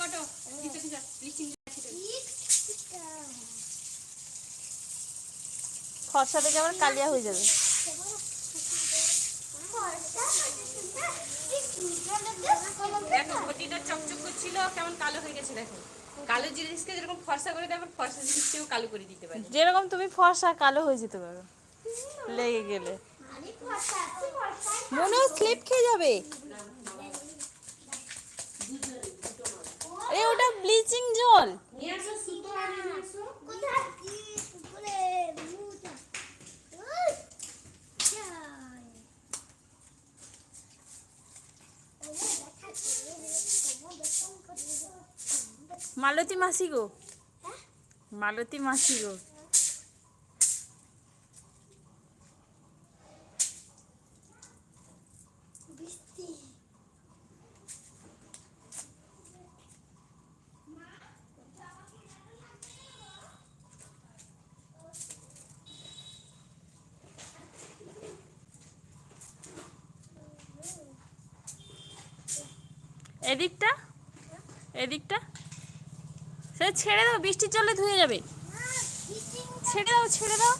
কটো। ব্লিচিং ফর্সা থেকে আবার কালিয়া হয়ে যাবে। দেখো ঘটিটা চকচক করছিল কেমন কালো হয়ে গেছে দেখো। কালো জিনিসকে যেরকম ফর্সা করে দেয় আবার ফর্সা জিনিসকেও কালো করে দিতে পারে। যেরকম তুমি ফর্সা কালো হয়ে যেতে পারো। লেগে গেলে। মনে স্লিপ খেয়ে যাবে। ব্লিচিং জল মালতী মাসি গো। মালতী মাসি গো। এদিকটা এদিকটা। সে ছেড়ে দাও বৃষ্টির জলে ধুয়ে যাবে। ছেড়ে দাও ছেড়ে দাও।